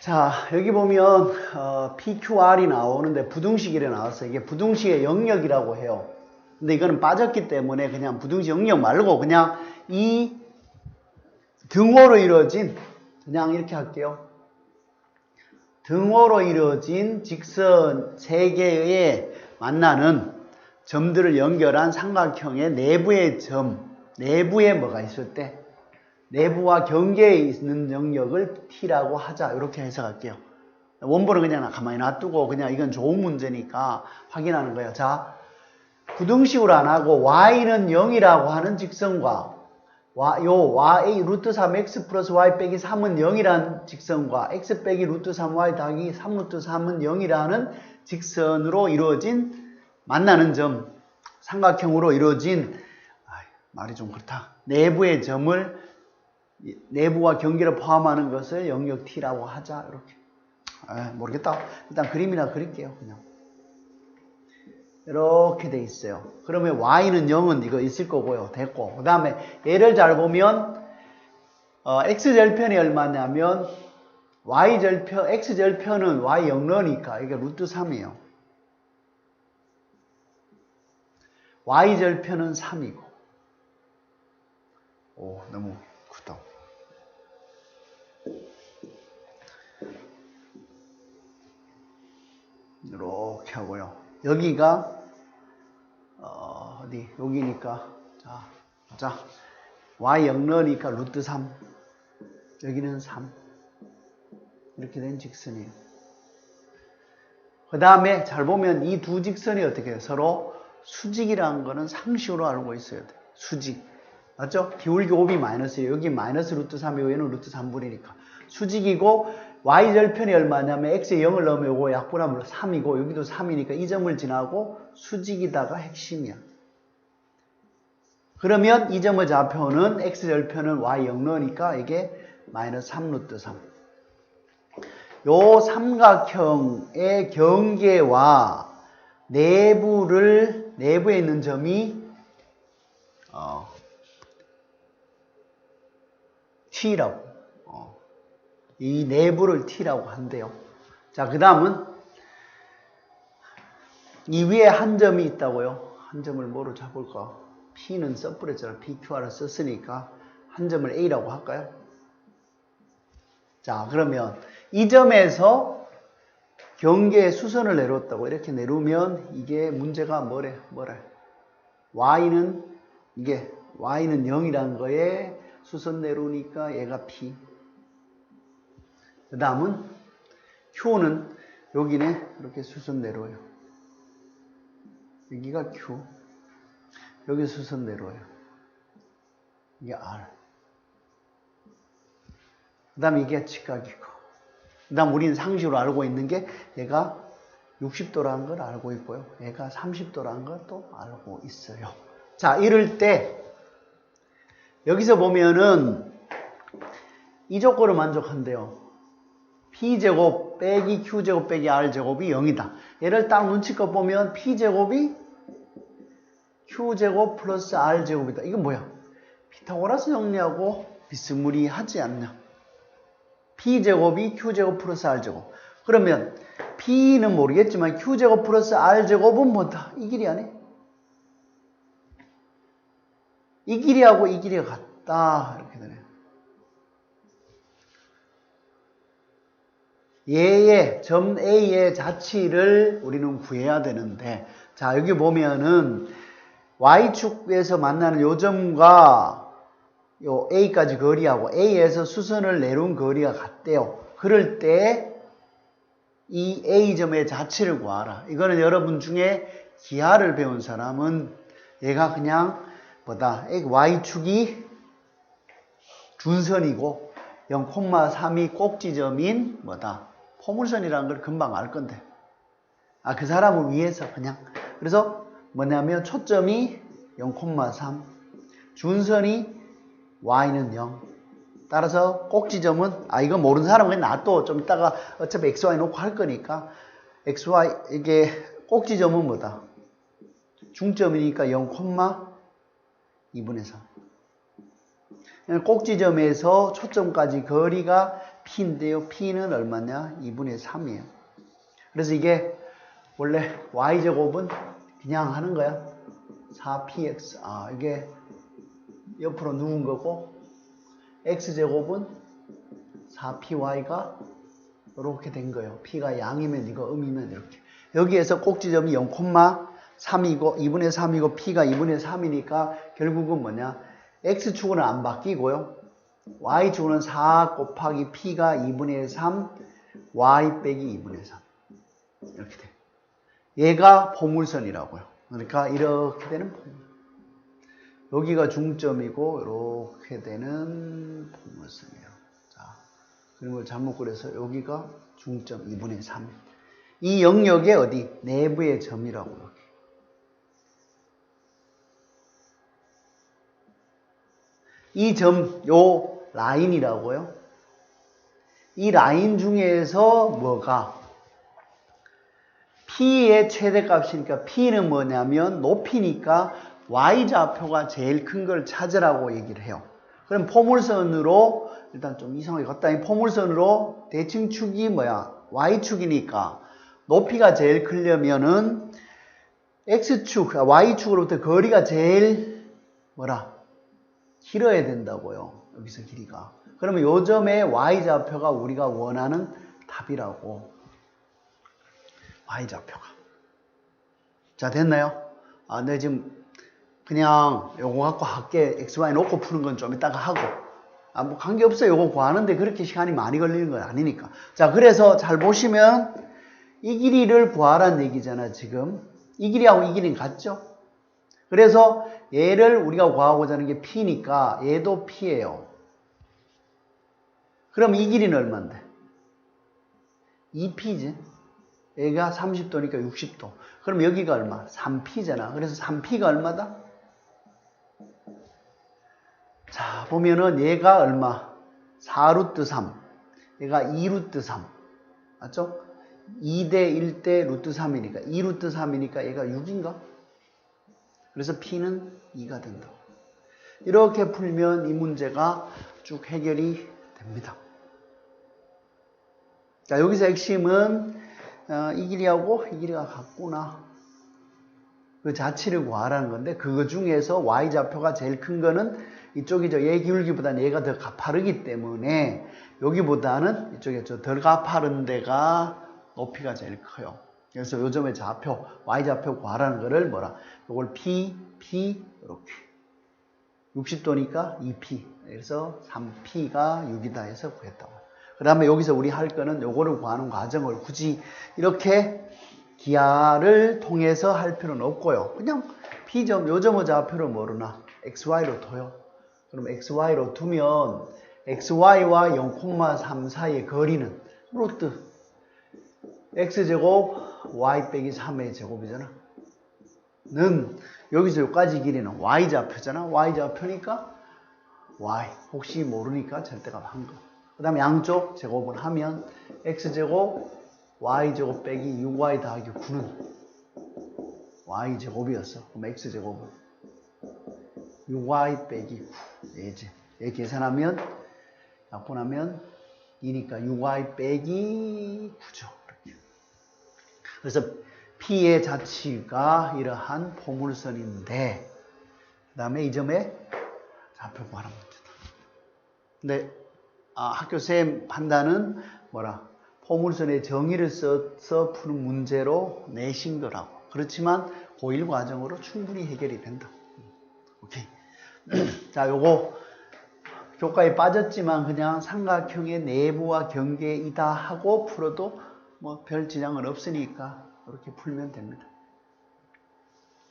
자, 여기 보면 어, PQR이 나오는데 부등식이 나왔어요. 이게 부등식의 영역이라고 해요. 근데 이거는 빠졌기 때문에 그냥 부등식 영역 말고 그냥 이 등호로 이루어진 그냥 이렇게 할게요. 등호로 이루어진 직선 세 개의 만나는 점들을 연결한 삼각형의 내부의 점, 내부에 뭐가 있을 때 내부와 경계에 있는 영역을 T라고 하자. 이렇게 해석할게요. 원본을 그냥 가만히 놔두고 그냥 이건 좋은 문제니까 확인하는 거예요. 자, 부등식으로 안 하고 y는 0이라고 하는 직선과 요 y 루트 3x 플러스 y 빼기 3은 0이라는 직선과 x 빼기 루트 3y 더하기 3 루트 3은 0이라는 직선으로 이루어진 만나는 점 삼각형으로 이루어진 아, 말이 좀 그렇다. 내부의 점을 내부와 경계를 포함하는 것을 영역 T라고 하자 이렇게. 아, 모르겠다. 일단 그림이나 그릴게요 그냥. 이렇게 돼 있어요. 그러면 Y는 0은 이거 있을 거고요. 됐고. 그 다음에 얘를 잘 보면 어, X절편이 얼마냐면 Y절편 X절편은 Y 영러니까 이게 루트 3이에요. Y절편은 3이고. 오 너무 크다 이렇게 하고요. 여기가 어, 디 여기니까 자, 자 y 영러니까 루트 3 여기는 3 이렇게 된 직선이에요. 그 다음에 잘 보면 이 두 직선이 어떻게 해요? 서로 수직이라는 거는 상식으로 알고 있어야 돼요. 수직. 맞죠? 기울기 5이 마이너스예요. 여기 마이너스 루트 3이고 얘는 루트 3분이니까. 수직이고 y절편이 얼마냐면 x에 0을 넣으면 이거 약분하면 3이고 여기도 3이니까 이 점을 지나고 수직이다가 핵심이야. 그러면 이 점의 좌표는 x절편은 y 0 넣으니까 이게 마이너스 3 루트 3. 요 삼각형의 경계와 내부를 내부에 있는 점이 어, t라고 이 내부를 T라고 한대요. 자, 그 다음은 이 위에 한 점이 있다고요. 한 점을 뭐로 잡을까? P는 써버렸잖아. PQR을 썼으니까 한 점을 A라고 할까요? 자, 그러면 이 점에서 경계의 수선을 내렸다고 이렇게 내리면 이게 문제가 뭐래? 뭐래? Y는 이게 Y는 0이라는 거에 수선 내려오니까 얘가 P. 그 다음은 Q는 여기네 이렇게 수선 내려와요. 여기가 Q. 여기 수선 내려와요. 이게 R. 그 다음에 이게 직각이고. 그 다음 우리는 상식으로 알고 있는 게 얘가 60도라는 걸 알고 있고요. 얘가 30도라는 것도 알고 있어요. 자, 이럴 때 여기서 보면은 이 조건을 만족한대요. P제곱 빼기 Q제곱 빼기 R제곱이 0이다. 얘를 딱 눈치껏 보면 P제곱이 Q제곱 플러스 R제곱이다. 이건 뭐야? 피타고라스 정리하고 비스무리하지 않냐? P제곱이 Q제곱 플러스 R제곱. 그러면 P는 모르겠지만 Q제곱 플러스 R제곱은 뭐다? 이 길이 아니? 이 길이하고 이 길이가 같다. 이렇게 되네. 얘의 점 A의 자치를 우리는 구해야 되는데 자 여기 보면은 Y축에서 만나는 요 점과 요 A까지 거리하고 A에서 수선을 내려온 거리가 같대요. 그럴 때 이 A점의 자치를 구하라. 이거는 여러분 중에 기하를 배운 사람은 얘가 그냥 뭐다 Y축이 준선이고 0,3이 꼭지점인 뭐다 포물선이라는 걸 금방 알 건데. 아, 그 사람을 위해서 그냥. 그래서 뭐냐면 초점이 0,3, 준선이 y는 0. 따라서 꼭지점은, 아, 이거 모르는 사람은 그냥 놔둬. 좀 이따가 어차피 xy 놓고 할 거니까. xy, 이게 꼭지점은 뭐다? 중점이니까 0,2분의 3. 꼭지점에서 초점까지 거리가 p인데요. p는 얼마냐? 2분의 3이에요. 그래서 이게 원래 y제곱은 그냥 하는 거야. 4px. 아, 이게 옆으로 누운 거고 x제곱은 4py가 이렇게 된 거예요. p가 양이면 이거 음이면 이렇게. 여기에서 꼭지점이 0,3이고 2분의 3이고 p가 2분의 3이니까 결국은 뭐냐? x축은 안 바뀌고요. Y축은 4 곱하기 p가 2분의 3 y 빼기 2분의 3 이렇게 돼. 얘가 포물선이라고요. 그러니까 이렇게 되는 포물. 여기가 중점이고 이렇게 되는 포물선이에요. 자, 그림을 잘못 그려서 여기가 중점 2분의 3. 이 영역의 어디? 내부의 점이라고 여기. 이 점, 요 라인이라고요. 이 라인 중에서 뭐가 P의 최대값이니까 P는 뭐냐면 높이니까 Y좌표가 제일 큰 걸 찾으라고 얘기를 해요. 그럼 포물선으로 일단 좀 이상하게 갔다 이 포물선으로 대칭축이 뭐야? Y축이니까 높이가 제일 크려면은 X축, Y축으로부터 거리가 제일 뭐라? 길어야 된다고요. 여기서 길이가. 그러면 요 점의 y좌표가 우리가 원하는 답이라고. y좌표가. 자, 됐나요? 아, 네, 지금 그냥 요거 갖고 할게. xy 놓고 푸는 건 좀 이따가 하고. 아, 뭐 관계없어요. 요거 구하는데 그렇게 시간이 많이 걸리는 건 아니니까. 자, 그래서 잘 보시면 이 길이를 구하란 얘기잖아, 지금. 이 길이하고 이 길이는 같죠? 그래서 얘를 우리가 구하고자 하는 게 p니까 얘도 p예요. 그럼 이 길이는 얼마인데? 2p지. 얘가 30도니까 60도. 그럼 여기가 얼마? 3p잖아. 그래서 3p가 얼마다? 자, 보면은 얘가 얼마? 4루트 3. 얘가 2루트 3. 맞죠? 2대 1대 루트 3이니까 2루트 3이니까 얘가 6인가? 그래서 P는 2가 된다. 이렇게 풀면 이 문제가 쭉 해결이 됩니다. 자, 여기서 핵심은 어, 이 길이하고 이 길이가 같구나. 그 자치를 구하라는 건데 그거 중에서 y좌표가 제일 큰 거는 이쪽이죠. 얘 기울기보다는 얘가 더 가파르기 때문에 여기보다는 이쪽에 덜 가파른 데가 높이가 제일 커요. 그래서 요점의 좌표, y좌표 구하라는 거를 뭐라? 이걸 p, p 이렇게 60도니까 2p 그래서 3p가 6이다 해서 구했다고. 그 다음에 여기서 우리 할 거는 요거를 구하는 과정을 굳이 이렇게 기하를 통해서 할 필요는 없고요. 그냥 p점, 요점의 좌표를 모르나 xy로 둬요. 그럼 xy로 두면 xy와 0,3 사이의 거리는 루트 x제곱 y 빼기 3의 제곱이잖아. 는 여기서 여기까지 길이는 y좌표잖아. y좌표니까 y. 혹시 모르니까 절대값 한 거. 그 다음에 양쪽 제곱을 하면 x제곱 y제곱 빼기 6y 더하기 9는 y제곱이었어. 그럼 x제곱은 6y 빼기 9. 얘지. 얘 계산하면 약분하면 2니까 6y 빼기 9죠. 그래서 P의 자치가 이러한 포물선인데 그 다음에 이 점에 좌표 구하는 문제다. 근데 아, 학교 쌤 판단은 뭐라 포물선의 정의를 써서 푸는 문제로 내신 거라고. 그렇지만 고1 과정으로 충분히 해결이 된다. 오케이. 자, 요거 교과에 빠졌지만 그냥 삼각형의 내부와 경계이다 하고 풀어도 뭐 별 지장은 없으니까 이렇게 풀면 됩니다.